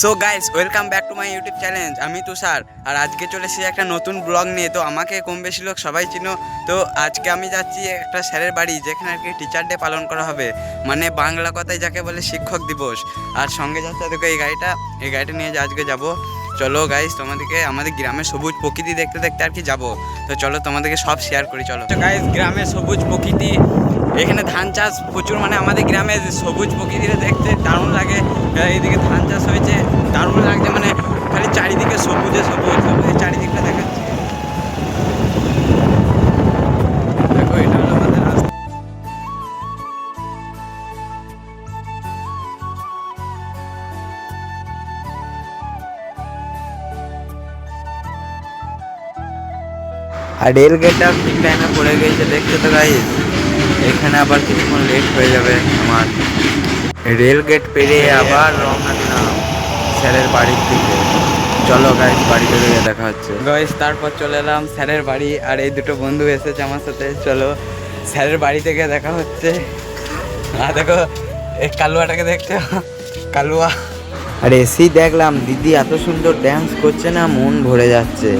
So guys welcome back to my YouTube challenge আমি তুষার, আর আজকে চলে এসেছি একটা নতুন ব্লগ নিয়ে। তো আমাকে কম বেশি লোক সবাই চিনো। তো আজকে আমি যাচ্ছি একটা স্যারের বাড়ি, যেখানে আর কি টিচার ডে পালন করা হবে। মানে বাংলা কথায় যাকে বলে শিক্ষক দিবস। আর সঙ্গে যাচ্ছে তোকে এই গাড়িটা। এই গাড়িটা নিয়ে আজকে যাব। চলো গাইস তোমাদেরকে আমাদের গ্রামের সবুজ প্রকৃতি দেখতে দেখতে আর কি যাব। তো চলো তোমাদেরকে সব শেয়ার করি, চলো। গাইস গ্রামের সবুজ প্রকৃতি, এখানে ধান চাষ প্রচুর মানে আমাদের গ্রামে সবুজ প্রকৃতিটা দেখতে দারুণ লাগে। এইদিকে ধান চাষ হয়েছে, দারুণ লাগছে মানে খালি চারিদিকে সবুজে সবুজ সবুজ চারিদিকটা দেখাচ্ছে। আর রেল গেটটা ঠিক টাইমে পড়ে গেছে দেখতে তো গাইস এখানে আবার কিছুক্ষণ লেট হয়ে যাবে আমার। রেল গেট পেরিয়ে আবার রওনা দিলাম স্যারের বাড়ির দিকে। চলো গাইস বাড়িতে গিয়ে দেখা হচ্ছে। গাইস তারপর চলে এলাম স্যারের বাড়ি আর এই দুটো বন্ধু এসেছে আমার সাথে। চলো স্যারের বাড়ি থেকে দেখা হচ্ছে। আর দেখো এই কালুয়াটাকে দেখছ? কালুয়া। আর এসেই দেখলাম দিদি এত সুন্দর ড্যান্স করছে না মন ভরে যাচ্ছে।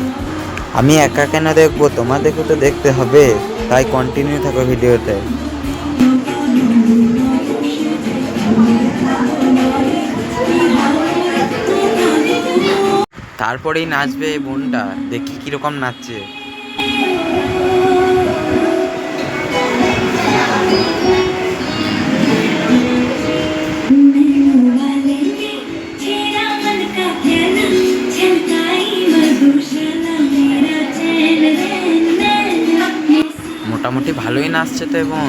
আমি একা কেন দেখব? তোমাদেরকে তো দেখতে হবে। তাই কন্টিনিউ থাকো ভিডিওতে। তারপরেই নাচবে এই বোনটা। দেখি কীরকম নাচছে। মোটামুটি ভালোই নাচছে তো এবং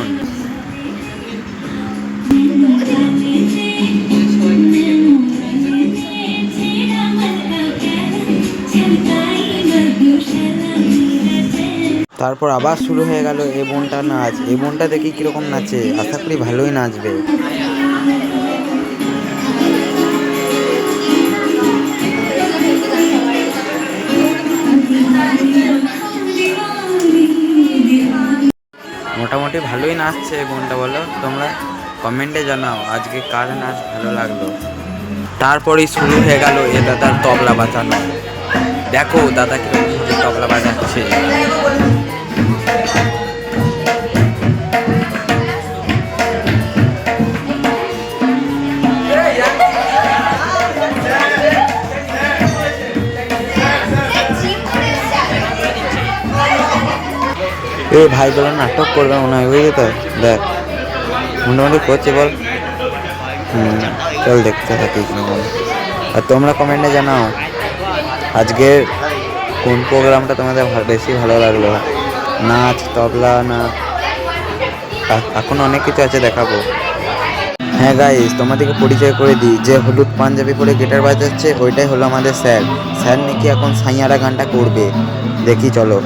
তারপর আবার শুরু হয়ে গেল এ বোনটা নাচ। এ বোনটা দেখি কীরকম নাচে। আশা করি ভালোই নাচবে। মোটামুটি ভালোই নাচছে বোনটা বলো। তোমরা কমেন্টে জানাও আজকে কার নাচ ভালো লাগল। তারপরেই শুরু হয়ে গেল এ দাদার তবলা বাজানো। দেখো দাদা তবলা বাজাচ্ছে। এ ভাইগুলো নাটক করবে মনে হয়, বুঝলি তো? দেখ, মোটামুটি করছে, বল। হুম, চল দেখতে থাকি। আর তোমরা কমেন্টে জানাও আজকের কোন প্রোগ্রামটা তোমাদের বেশি ভালো লাগল? নাচ, তবলা, না এখন অনেক কিছু আছে দেখাবো। হ্যাঁ গাইস তোমাদেরকে পরিচয় করে দিই, যে হলুদ পাঞ্জাবি পরে গিটার বাজাচ্ছে, ওইটাই হলো আমাদের স্যার। স্যার নাকি এখন সাইয়ারা গানটা করবে। দেখি, চলো।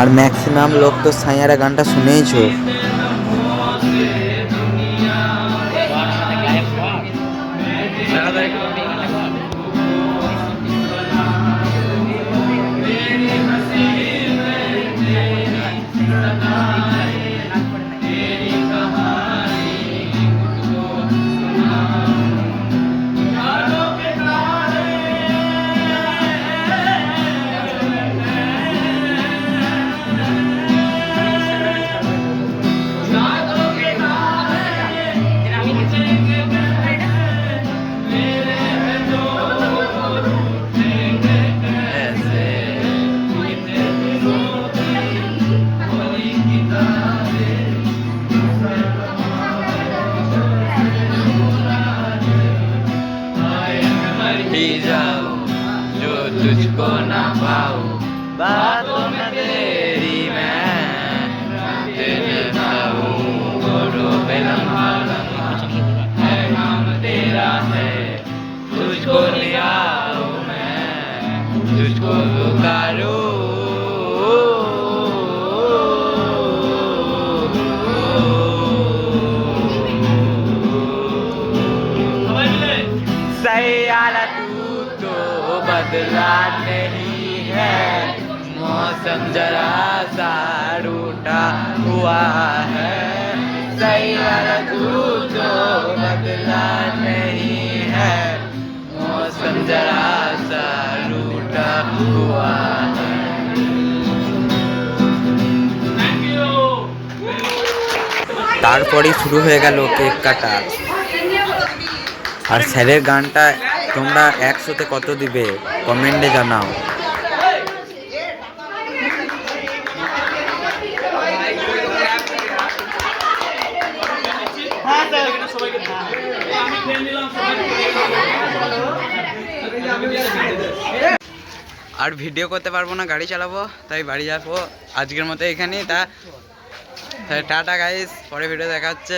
আর ম্যাক্সিমাম লোক তো সাইয়ারা গানটা শুনেইছো। Chuchu de Conabau, batomete. बदला नहीं है मौसम जरा सा रूठा हुआ है सयारा तू तो बदला नहीं है मौसम जरा सा रूठा हुआ है তারপরেই শুরু হয়ে গেল কেক কাটা আর স্যারের গানটা তোমরা একশোতে কত দিবে? কমেন্টে জানাও। আর ভিডিও করতে পারব না, গাড়ি চালাবো, তাই বাড়ি যাব। আজকের মতো এখানেই তা টাটা গাইস পরে ভিডিও দেখা হচ্ছে।